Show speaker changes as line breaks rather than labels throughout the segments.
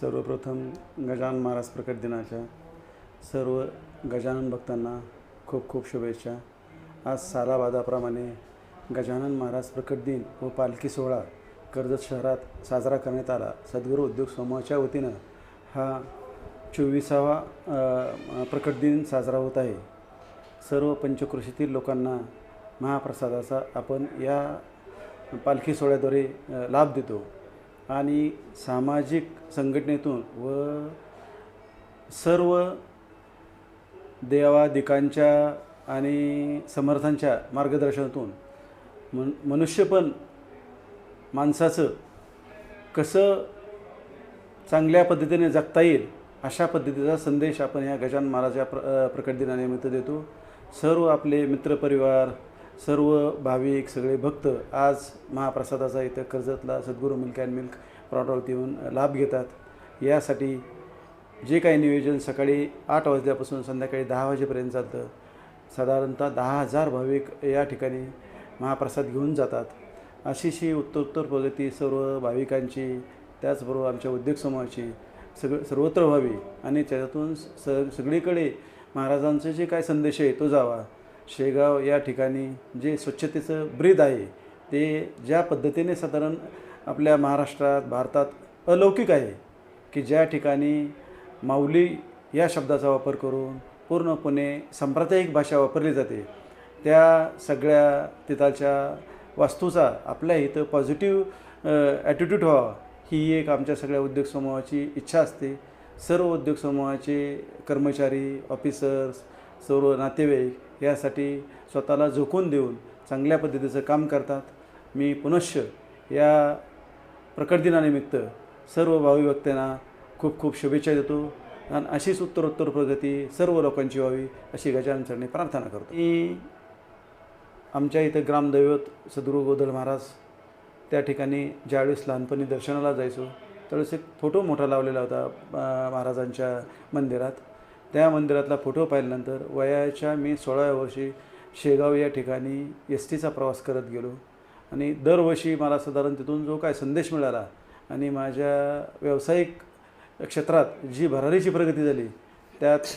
सर्वप्रथम गजानन महाराज प्रकट दिनाच्या सर्व गजानन भक्तांना खूप खूप शुभेच्छा. आज सालाबादाप्रमाणे गजानन महाराज प्रकट दिन व पालखी सोहळा कर्जत शहरात साजरा करण्यात आला. सद्गुरू उद्योग समूहाच्या वतीनं हा चोवीसावा प्रकट दिन साजरा होत आहे. सर्व पंचकृषीतील लोकांना महाप्रसादाचा आपण या पालखी सोहळ्याद्वारे लाभ देतो. आणि सामाजिक संघटनेतून व सर्व देवादिकांच्या आणि समर्थांच्या मार्गदर्शनातून मन मनुष्यपण माणसाचं कसं चांगल्या पद्धतीने जगता येईल अशा पद्धतीचा संदेश आपण या गजानन महाराजा प्र प्रकट दिनानिमित्त देतो. सर्व आपले मित्रपरिवार सर्व भाविक सगळे भक्त आज महाप्रसादाचा इथं कर्जतला सद्गुरू मिल्क अँड मिल्क प्रॉडक्ट येऊन लाभ घेतात. यासाठी जे काही नियोजन सकाळी आठ वाजल्यापासून संध्याकाळी दहा वाजेपर्यंत चालतं. साधारणतः दहा हजार भाविक या ठिकाणी महाप्रसाद घेऊन जातात. अशीशी उत्तरोत्तर प्रगती सर्व भाविकांची त्याचबरोबर आमच्या उद्योग समूहाची सगळं सर्वत्र व्हावी आणि त्याच्यातून स सगळीकडे महाराजांचे जे काय संदेश आहे तो जावा. शेगाव या ठिकाणी जे स्वच्छतेचं ब्रीद आहे ते ज्या पद्धतीने साधारण आपल्या महाराष्ट्रात भारतात अलौकिक आहे की ज्या ठिकाणी माऊली या शब्दाचा वापर करून पूर्णपणे सांप्रदायिक भाषा वापरली जाते त्या सगळ्या तिथालच्या वास्तूचा आपल्या इथं पॉझिटिव्ह ॲटिट्यूड व्हावा ही एक आमच्या सगळ्या उद्योग समूहाची इच्छा असते. सर्व उद्योग समूहाचे कर्मचारी ऑफिसर्स सर्व नातेवाईक यासाठी स्वतःला झोकून देऊन चांगल्या पद्धतीचं काम करतात. मी पुनश्च या प्रकट दिनानिमित्त सर्व भावी वक्त्यांना खूप खूप शुभेच्छा देतो आणि अशीच उत्तरोत्तर प्रगती सर्व लोकांची व्हावी अशी गजानन चरणी प्रार्थना करतो. मी आमच्या इथं ग्रामदैवत सद्गुरू गोदल महाराज त्या ठिकाणी ज्यावेळेस लहानपणी दर्शनाला जायचो त्यावेळेस एक फोटो मोठा लावलेला होता महाराजांच्या मंदिरात. त्या मंदिरातला फोटो पाहिल्यानंतर वयाच्या मी सोळाव्या वर्षी शेगाव या ठिकाणी एस टीचा प्रवास करत गेलो. आणि दरवर्षी मला साधारण तिथून जो काय संदेश मिळाला आणि माझ्या व्यावसायिक क्षेत्रात जी भरारीची प्रगती झाली त्यात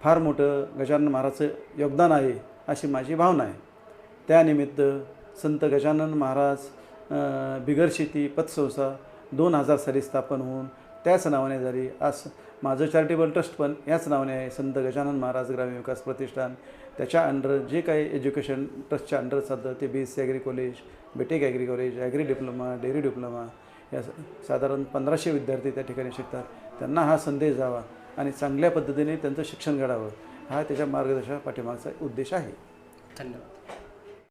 फार मोठं गजानन महाराजचं योगदान आहे अशी माझी भावना आहे. त्यानिमित्त संत गजानन महाराज बिगर शेती पतसंस्था दोन हजार साली स्थापन होऊन त्याच नावाने झाली आज माझं चॅरिटेबल ट्रस्ट पण याच नावाने आहे संत गजानन महाराज ग्रामीण विकास प्रतिष्ठान त्याच्या अंडर जे काही एज्युकेशन ट्रस्टच्या अंडर चालतं ते B S C agri college BTech agri college agri diploma dairy diploma या स- साधारण पंधराशे विद्यार्थी त्या ठिकाणी शिकतात. त्यांना हा संदेश जावा आणि चांगल्या पद्धतीने त्यांचं शिक्षण घडावं हा त्याच्या मार्गदर्शना पाठीमागचा उद्देश आहे.
धन्यवाद.